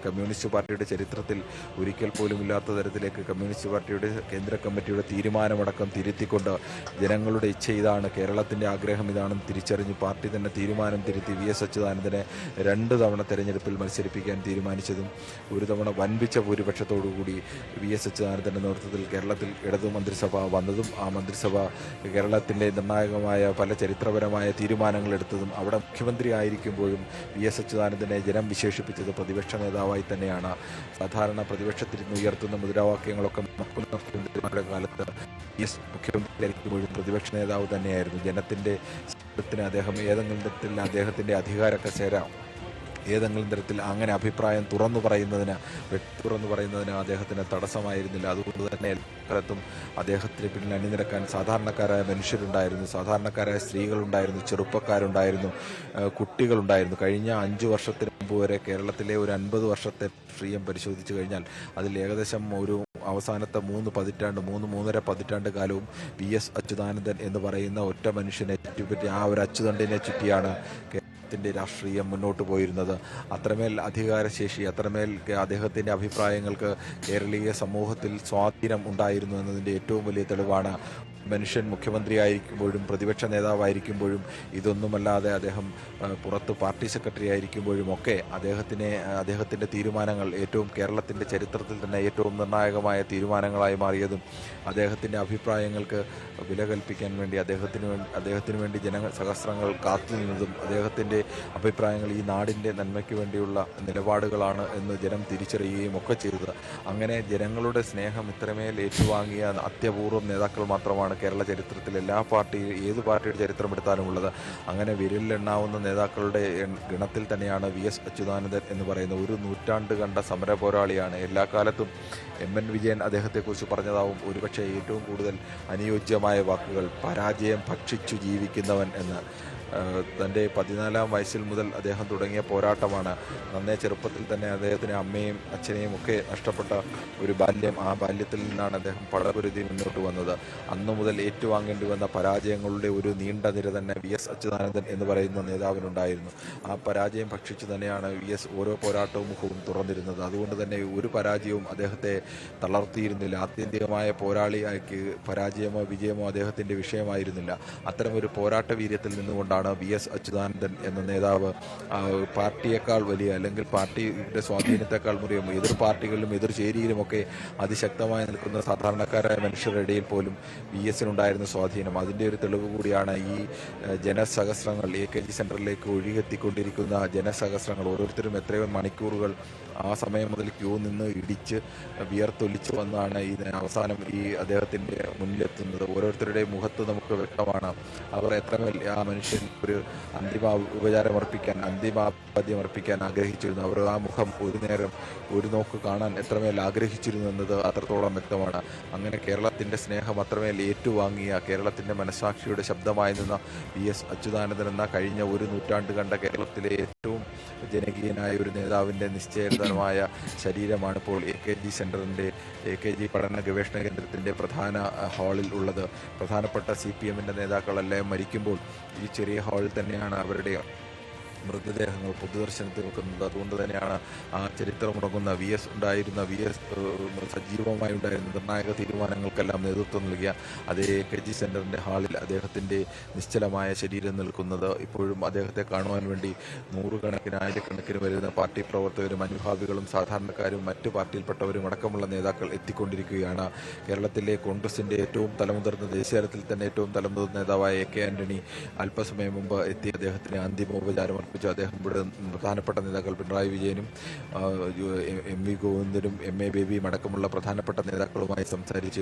Communist പാർട്ടിയുടെ ചരിത്രത്തിൽ ഒരിക്കൽ പോലും ഇല്ലാത്ത തരത്തിലേക്ക് കമ്മ്യൂണിസ്റ്റ് പാർട്ടിയുടെ കേന്ദ്ര കമ്മിറ്റിയുടെ തീരുമാനമടക്കം തിരുത്തിക്കൊണ്ട് ജനങ്ങളുടെ ഇച്ഛ ഇതാണ് കേരളത്തിന്റെ ആഗ്രഹം ഇതാണെന്ന് തിരിച്ചറിഞ്ഞ് പാർട്ടി തന്നെ തീരുമാനം തിരുത്തി വി എസ് അച്യുതാനന്ദനെ രണ്ട് തവണ തെരഞ്ഞെടുപ്പിൽ മത്സരിപ്പിക്കാൻ തീരുമാനിച്ചതും ഒരു തവണ വൻപിച്ച ഭൂരിപക്ഷത്തോടുകൂടി വി എസ് അച്യുതാനന്ദന്റെ നേതൃത്വത്തിൽ കേരളത്തിൽ ഇടതു മന്ത്രിസഭ വന്നതും ആ മന്ത്രിസഭ കേരളത്തിന്റെ നിർണായകമായ പല ചരിത്രപരമായ തീരുമാനങ്ങൾ എടുത്തതും അവിടെ മുഖ്യമന്ത്രി ആയിരിക്കുമ്പോഴും വി എസ് അച്യുതാനന്ദനെ ജനം വിശേഷിപ്പിച്ചത് പ്രതിപക്ഷ നേതാവായി തന്നെയാണ്. സാധാരണ പ്രതിപക്ഷത്തിൽ നിന്ന് ഉയർത്തുന്ന മുദ്രാവാക്യങ്ങളൊക്കെ മുഖ്യമന്ത്രിമാരുടെ കാലത്ത് എസ് മുഖ്യമന്ത്രിയായിരിക്കുമ്പോഴും പ്രതിപക്ഷ നേതാവ് തന്നെയായിരുന്നു. ജനത്തിന്റെ ത്തിന് അദ്ദേഹം ഏതെങ്കിലും തരത്തിൽ അദ്ദേഹത്തിന്റെ അധികാര കസേര ഏതെങ്കിലും തരത്തിൽ അങ്ങനെ അഭിപ്രായം തുറന്നു പറയുന്നതിന് വ്യക്തി തുറന്നു പറയുന്നതിന് അദ്ദേഹത്തിന് തടസ്സമായിരുന്നില്ല. അതുകൊണ്ട് തന്നെ കാലത്തും അദ്ദേഹത്തിന് പിന്നിൽ അണിനിരക്കാൻ സാധാരണക്കാരായ മനുഷ്യരുണ്ടായിരുന്നു. സാധാരണക്കാരായ സ്ത്രീകളുണ്ടായിരുന്നു ചെറുപ്പക്കാരുണ്ടായിരുന്നു കുട്ടികളുണ്ടായിരുന്നു. കഴിഞ്ഞ അഞ്ചു വർഷത്തിന് മുമ്പ് വരെ കേരളത്തിലെ ഒരു അൻപത് വർഷത്തെ രാഷ്ട്രീയം പരിശോധിച്ചു കഴിഞ്ഞാൽ അതിൽ ഏകദേശം ഒരു അവസാനത്തെ മൂന്ന് പതിറ്റാണ്ട് മൂന്ന് മൂന്നര പതിറ്റാണ്ട് കാലവും വി എസ് അച്യുതാനന്ദൻ എന്ന് പറയുന്ന ഒറ്റ മനുഷ്യനെ ചുറ്റിപ്പറ്റി ആ ഒരു അച്യുതണ്ടിനെ ചുറ്റിയാണ് കേരളത്തിന്റെ രാഷ്ട്രീയം മുന്നോട്ട് പോയിരുന്നത്. അത്രമേൽ അധികാരശേഷി അത്രമേൽ അദ്ദേഹത്തിന്റെ അഭിപ്രായങ്ങൾക്ക് കേരളീയ സമൂഹത്തിൽ സ്വാധീനം ഉണ്ടായിരുന്നു എന്നതിന്റെ ഏറ്റവും വലിയ തെളിവാണ് മനുഷ്യൻ മുഖ്യമന്ത്രിയായിരിക്കുമ്പോഴും പ്രതിപക്ഷ നേതാവായിരിക്കുമ്പോഴും ഇതൊന്നുമല്ലാതെ അദ്ദേഹം പുറത്ത് പാർട്ടി സെക്രട്ടറി ആയിരിക്കുമ്പോഴും ഒക്കെ അദ്ദേഹത്തിനെ അദ്ദേഹത്തിന്റെ തീരുമാനങ്ങൾ ഏറ്റവും കേരളത്തിന്റെ ചരിത്രത്തിൽ തന്നെ ഏറ്റവും നിർണായകമായ തീരുമാനങ്ങളായി മാറിയതും അദ്ദേഹത്തിന്റെ അഭിപ്രായങ്ങൾക്ക് വില കൽപ്പിക്കാൻ വേണ്ടി അദ്ദേഹത്തിന് വേണ്ടി അദ്ദേഹത്തിന് വേണ്ടി ജന സഹസ്രങ്ങൾ കാത്തുനിന്നതും അദ്ദേഹത്തിന്റെ അഭിപ്രായങ്ങൾ ഈ നാടിന്റെ നന്മയ്ക്ക് വേണ്ടിയുള്ള നിലപാടുകളാണ് എന്ന് ജനം തിരിച്ചറിയുകയും ഒക്കെ ചെയ്തത്. അങ്ങനെ ജനങ്ങളുടെ സ്നേഹം ഇത്രമേൽ ഏറ്റുവാങ്ങിയ അത്യപൂർവം നേതാക്കൾ മാത്രമാണ് കേരള ചരിത്രത്തിൽ എല്ലാ പാർട്ടി ഏത് പാർട്ടിയുടെ ചരിത്രം എടുത്താലും ഉള്ളത്. അങ്ങനെ വിരലിലെണ്ണാവുന്ന നേതാക്കളുടെ ഗണത്തിൽ തന്നെയാണ് വി എസ് അച്യുതാനന്ദൻ എന്ന് പറയുന്ന ഒരു നൂറ്റാണ്ട് കണ്ട സമര പോരാളിയാണ്. എല്ലാ കാലത്തും എം എൻ വിജയൻ അദ്ദേഹത്തെക്കുറിച്ച് പറഞ്ഞതാവും. ഒരുപക്ഷെ ഏറ്റവും കൂടുതൽ അനുയോജ്യമായ വാക്കുകൾ പരാജയം ഭക്ഷിച്ചു ജീവിക്കുന്നവൻ എന്ന്. തന്റെ പതിനാലാം വയസ്സിൽ മുതൽ അദ്ദേഹം തുടങ്ങിയ പോരാട്ടമാണ്. നന്നേ ചെറുപ്പത്തിൽ തന്നെ അദ്ദേഹത്തിന് അമ്മയും അച്ഛനെയും ഒക്കെ നഷ്ടപ്പെട്ട ഒരു ബാല്യം ആ ബാല്യത്തിൽ നിന്നാണ് അദ്ദേഹം പടപുരുതി മുന്നോട്ട് വന്നത്. അന്നു മുതൽ ഏറ്റുവാങ്ങേണ്ടി വന്ന പരാജയങ്ങളുടെ ഒരു നീണ്ട നിര തന്നെ വി എസ് അച്യുതാനന്ദൻ എന്ന് പറയുന്ന നേതാവിനുണ്ടായിരുന്നു. ആ പരാജയം ഭക്ഷിച്ചു തന്നെയാണ് വി എസ് ഓരോ പോരാട്ടവും മുഖവും തുറന്നിരുന്നത്. അതുകൊണ്ട് തന്നെ ഒരു പരാജയവും അദ്ദേഹത്തെ തളർത്തിയിരുന്നില്ല. ആത്യന്തികമായ പോരാളിയാക്കി പരാജയമോ വിജയമോ അദ്ദേഹത്തിന്റെ വിഷയമായിരുന്നില്ല. അത്തരം ഒരു പോരാട്ട വീര്യത്തിൽ നിന്നുകൊണ്ടാണ് വി എസ് അച്യുതാനന്ദൻ എന്ന നേതാവ് പാർട്ടിയേക്കാൾ വലിയ അല്ലെങ്കിൽ പാർട്ടിയുടെ സ്വാധീനത്തെക്കാൾ മുറിയും എതിർ പാർട്ടികളിലും എതിർ ചേരിയിലുമൊക്കെ അതിശക്തമായി നിൽക്കുന്ന സാധാരണക്കാരായ മനുഷ്യരുടെ ഇടയിൽ പോലും വി എസിനുണ്ടായിരുന്ന സ്വാധീനം. അതിന്റെ ഒരു തെളിവ് കൂടിയാണ് ഈ ജനസഹസ്രങ്ങൾ എ കെ ജി സെന്ററിലേക്ക് ഒഴികെത്തിക്കൊണ്ടിരിക്കുന്ന ജനസഹസ്രങ്ങൾ. ഓരോരുത്തരും എത്രയോ മണിക്കൂറുകൾ ആ സമയം മുതൽ ക്യൂ നിന്ന് ഇടിച്ച് വിയർത്തൊലിച്ച് വന്നാണ് ഇതിന് അവസാനം ഈ അദ്ദേഹത്തിന്റെ മുന്നിലെത്തുന്നത്. ഓരോരുത്തരുടെയും മുഖത്ത് നമുക്ക് വ്യക്തമാണ്. അവർ എത്ര ആ മനുഷ്യൻ ഒരു അന്തിമ ഉപചാരം അർപ്പിക്കാൻ അന്തിമാപാദ്യം അർപ്പിക്കാൻ ആഗ്രഹിച്ചിരുന്നു. അവർ ആ മുഖം ഒരു നേരം ഒരു നോക്ക് കാണാൻ എത്രമേൽ ആഗ്രഹിച്ചിരുന്നു എന്നത് അത്രത്തോളം വ്യക്തമാണ്. അങ്ങനെ കേരളത്തിന്റെ സ്നേഹം അത്രമേൽ ഏറ്റുവാങ്ങിയ കേരളത്തിന്റെ മനസാക്ഷിയുടെ ശബ്ദമായി നിന്ന വി എസ് അച്യുതാനന്ദൻ എന്ന കഴിഞ്ഞ ഒരു നൂറ്റാണ്ട് കണ്ട കേരളത്തിലെ ഏറ്റവും ജനകീയനായ ഒരു നേതാവിന്റെ നിശ്ചയതരമായ ശരീരമാണ് ഇപ്പോൾ എ കെ ജി സെന്ററിന്റെ എ കെ ജി പഠന ഗവേഷണ കേന്ദ്രത്തിന്റെ പ്രധാന ഹാളിൽ ഉള്ളത്. പ്രധാനപ്പെട്ട സി പി എമ്മിന്റെ നേതാക്കളെല്ലാം മരിക്കുമ്പോൾ ഈ ചെറിയ ഹാളിൽ തന്നെയാണ് അവരുടെ മൃതദേഹങ്ങൾ പൊതുദർശനത്തിൽ വെക്കുന്നത് അതുകൊണ്ട് തന്നെയാണ് ആ ചരിത്രമുടങ്ങുന്ന വി എസ് ഉണ്ടായിരുന്ന വി എസ് സജീവമായി ഉണ്ടായിരുന്ന നിർണായക തീരുമാനങ്ങൾക്കെല്ലാം നേതൃത്വം നൽകിയ അതേ കെ ജി സെന്ററിന്റെ ഹാളിൽ അദ്ദേഹത്തിന്റെ നിശ്ചലമായ ശരീരം നിൽക്കുന്നത്. ഇപ്പോഴും അദ്ദേഹത്തെ കാണുവാൻ വേണ്ടി നൂറുകണക്കിന് ആയിരക്കണക്കിന് വരുന്ന പാർട്ടി പ്രവർത്തകരും അനുഭാവികളും സാധാരണക്കാരും മറ്റു പാർട്ടിയിൽപ്പെട്ടവരും അടക്കമുള്ള നേതാക്കൾ എത്തിക്കൊണ്ടിരിക്കുകയാണ്. കേരളത്തിലെ കോൺഗ്രസിന്റെ ഏറ്റവും തലമുതിർന്ന ദേശീയതലത്തിൽ തന്നെ ഏറ്റവും തലമുതിർന്ന നേതാവായ എ കെ ആന്റണി അല്പസമയം മുമ്പ് എത്തി അദ്ദേഹത്തിന് അന്തിമോപചാരം അർപ്പിച്ചു അദ്ദേഹം ഇവിടെ പ്രധാനപ്പെട്ട നേതാക്കൾ പിണറായി വിജയനും എ- വി ഗോവിന്ദനും എം എ ബേബിയും അടക്കമുള്ള പ്രധാനപ്പെട്ട നേതാക്കളുമായി സംസാരിച്ച്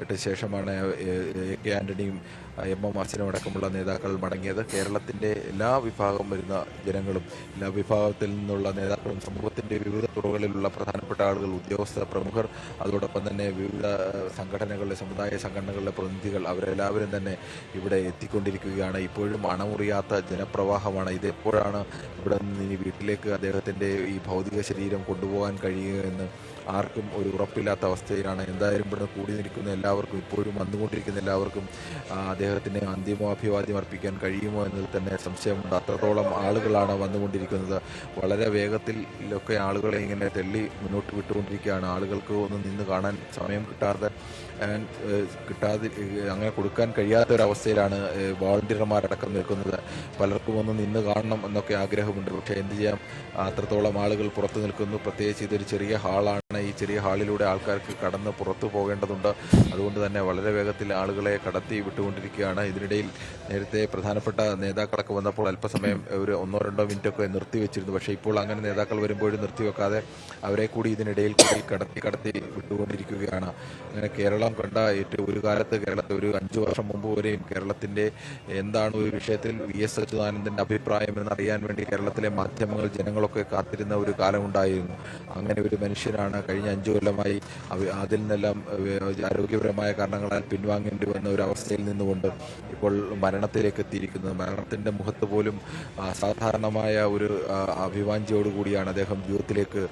ഇട്ട ശേഷമാണ് എ- കെ ആന്റണിയും എം എം അച്ഛനും അടക്കമുള്ള നേതാക്കൾ മടങ്ങിയത്. കേരളത്തിന്റെ എല്ലാ വിഭാഗം വരുന്ന ജനങ്ങളും എല്ലാ വിഭാഗത്തിൽ നിന്നുള്ള നേതാക്കളും സമൂഹത്തിന്റെ വിവിധ തുറകളിലുള്ള പ്രധാനപ്പെട്ട ആളുകൾ ഉദ്യോഗസ്ഥ പ്രമുഖർ അതോടൊപ്പം തന്നെ വിവിധ സംഘടനകളുടെ സമുദായ സംഘടനകളുടെ പ്രതിനിധികൾ അവരെല്ലാവരും തന്നെ ഇവിടെ എത്തിക്കൊണ്ടിരിക്കുകയാണ്. ഇപ്പോഴും അണമുറിയാത്ത ജനപ്രവാഹമാണ്. ഇത് എപ്പോഴാണ് ഇവിടെ നിന്ന് ഇനി വീട്ടിലേക്ക് അദ്ദേഹത്തിന്റെ ഈ ഭൗതിക ശരീരം കൊണ്ടുപോകാൻ കഴിയുക എന്ന് ആർക്കും ഒരു ഉറപ്പില്ലാത്ത അവസ്ഥയിലാണ്? എന്തായാലും ഇവിടെ കൂടി നിൽക്കുന്ന എല്ലാവർക്കും ഇപ്പോഴും വന്നുകൊണ്ടിരിക്കുന്ന എല്ലാവർക്കും അദ്ദേഹത്തിന് അന്തിമോഭിവാദ്യം അർപ്പിക്കാൻ കഴിയുമോ എന്നത് തന്നെ സംശയമുണ്ട്. അത്രത്തോളം ആളുകളാണ് വന്നുകൊണ്ടിരിക്കുന്നത്. വളരെ വേഗത്തിൽ വേഗത്തിലൊക്കെ ആളുകളെ ഇങ്ങനെ തെള്ളി മുന്നോട്ട് വിട്ടുകൊണ്ടിരിക്കുകയാണ്. ആളുകൾക്ക് ഒന്ന് നിന്ന് കാണാൻ സമയം കിട്ടാതെ കിട്ടാതെ ഏഹ്, അങ്ങനെ കൊടുക്കാൻ കഴിയാത്ത ഒരു അവസ്ഥയിലാണ് വോളണ്ടിയർമാരടക്കം നിൽക്കുന്നത്. പലർക്കും ഒന്ന് നിന്ന് കാണണം എന്നൊക്കെ ആഗ്രഹമുണ്ട്. പക്ഷേ എന്ത് ചെയ്യാം? അത്രത്തോളം ആളുകൾ പുറത്തു നിൽക്കുന്നു. പ്രത്യേകിച്ച് ഇതൊരു ചെറിയ ഹാളാണ്. ഈ ചെറിയ ഹാളിലൂടെ ആൾക്കാർക്ക് കടന്ന് പുറത്തു പോകേണ്ടതുണ്ട്. അതുകൊണ്ട് തന്നെ വളരെ വേഗത്തിൽ ആളുകളെ കടത്തി വിട്ടുകൊണ്ടിരിക്കുകയാണ്. ഇതിനിടയിൽ നേരത്തെ പ്രധാനപ്പെട്ട നേതാക്കളൊക്കെ വന്നപ്പോൾ അല്പസമയം ഒരു ഒന്നോ രണ്ടോ മിനിറ്റൊക്കെ നിർത്തിവെച്ചിരുന്നു പക്ഷേ ഇപ്പോൾ അങ്ങനെ നേതാക്കൾ വരുമ്പോഴും നിർത്തിവെക്കാതെ അവരെ കൂടി ഇതിനിടയിൽ കൂടി കടത്തി കടത്തി വിട്ടുകൊണ്ടിരിക്കുകയാണ്. അങ്ങനെ കേരളം കണ്ട ഏറ്റവും ഒരു കാലത്ത് കേരളത്തിൽ ഒരു അഞ്ചു വർഷം മുമ്പ് വരെയും കേരളത്തിന്റെ എന്താണ് ഒരു വിഷയത്തിൽ വി എസ് അച്യുതാനന്ദന്റെ അഭിപ്രായം എന്നറിയാൻ വേണ്ടി കേരളത്തിലെ മാധ്യമങ്ങൾ ജനങ്ങളൊക്കെ കാത്തിരുന്ന ഒരു കാലമുണ്ടായിരുന്നു. അങ്ങനെ ഒരു മനുഷ്യനാണ് കഴിഞ്ഞ അഞ്ചു കൊല്ലമായി അതിൽ നിന്നെല്ലാം ആരോഗ്യപരമായ കാരണങ്ങളാൽ പിൻവാങ്ങേണ്ടി വന്ന ഒരു അവസ്ഥയിൽ നിന്നുകൊണ്ട് ഇപ്പോൾ മരണത്തിലേക്ക് എത്തിയിരിക്കുന്നത്. മരണത്തിന്റെ മുഖത്ത് പോലും സാധാരണമായ ഒരു അഭിവാഞ്ചിയോടുകൂടിയാണ് അദ്ദേഹം ജീവിതത്തിലേക്ക്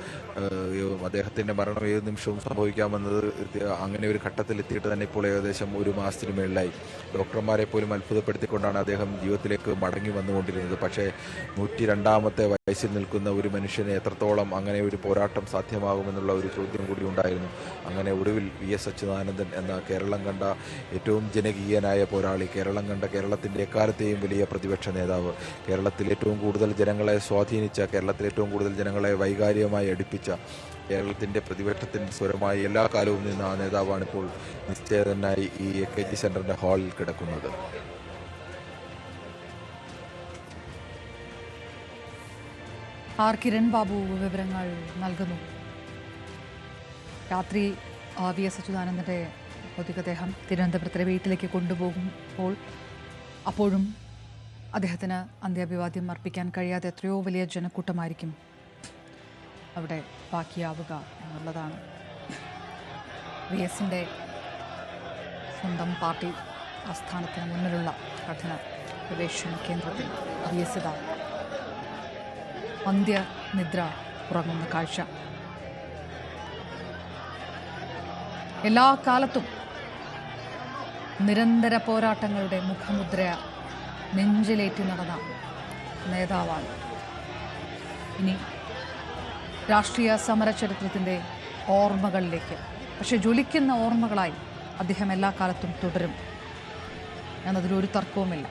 അദ്ദേഹത്തിന്റെ മരണം ഏത് നിമിഷവും സംഭവിക്കാമെന്നത് അങ്ങനെ ഒരു ഘട്ടത്തിൽ എത്തിയിട്ട് തന്നെ ഇപ്പോൾ ഏകദേശം ഒരു മാസത്തിന് മേളിലായി. ഡോക്ടർമാരെ പോലും അത്ഭുതപ്പെടുത്തിക്കൊണ്ടാണ് അദ്ദേഹം ജീവിതത്തിലേക്ക് മടങ്ങി വന്നുകൊണ്ടിരുന്നത്. പക്ഷേ നൂറ്റി രണ്ടാമത്തെ വയസ്സിൽ നിൽക്കുന്ന ഒരു മനുഷ്യന് എത്രത്തോളം അങ്ങനെ ഒരു പോരാട്ടം സാധ്യമാകുമെന്നുള്ള ഒരു ചോദ്യം കൂടി ഉണ്ടായിരുന്നു. അങ്ങനെ ഒടുവിൽ വി എസ് അച്യുതാനന്ദൻ എന്ന കേരളം കണ്ട ഏറ്റവും ജനകീയനായ പോരാളി കേരളം കണ്ട കേരളത്തിന്റെ എക്കാലത്തെയും വലിയ പ്രതിപക്ഷ നേതാവ് കേരളത്തിൽ ഏറ്റവും കൂടുതൽ ജനങ്ങളെ സ്വാധീനിച്ച കേരളത്തിൽ ഏറ്റവും കൂടുതൽ ജനങ്ങളെ വൈകാരികമായി അടുപ്പിച്ച കേരളത്തിന്റെ പ്രതിപക്ഷത്തിന്റെ സ്വരമായി എല്ലാ കാലവും നിന്ന ആ നേതാവാണ് ഇപ്പോൾ നിശ്ചയതനായി ഈ എ കെ ജി സെന്ററിന്റെ ഹാളിൽ കിടക്കുന്നത്. ആർ കിരൺ ബാബു വിവരങ്ങൾ നൽകുന്നു. രാത്രി വി എസ് അച്യുതാനന്ദന്റെ ഭൗതികദേഹം തിരുവനന്തപുരത്തിലെ വീട്ടിലേക്ക് കൊണ്ടുപോകുമ്പോൾ അപ്പോഴും അദ്ദേഹത്തിന് അന്ത്യാഭിവാദ്യം അർപ്പിക്കാൻ കഴിയാതെ എത്രയോ വലിയ ജനക്കൂട്ടമായിരിക്കും അവിടെ ബാക്കിയാവുക എന്നുള്ളതാണ്. വി എസിന്റെ സ്വന്തം പാർട്ടി ആസ്ഥാനത്തിന് മുന്നിലുള്ള പഠന ഗവേഷണ കേന്ദ്രത്തിൽ വി എസ് അന്ത്യനിദ്ര ഉറങ്ങുന്ന കാഴ്ച. എല്ലാ കാലത്തും നിരന്തര പോരാട്ടങ്ങളുടെ മുഖമുദ്ര നെഞ്ചിലേറ്റി നടന്ന നേതാവാണ്. ഇനി രാഷ്ട്രീയ സമര ചരിത്രത്തിന്റെ ഓർമ്മകളിലേക്ക്. പക്ഷെ ജ്വലിക്കുന്ന ഓർമ്മകളായി അദ്ദേഹം എല്ലാ കാലത്തും തുടരും എന്നതിലൊരു തർക്കവുമില്ല.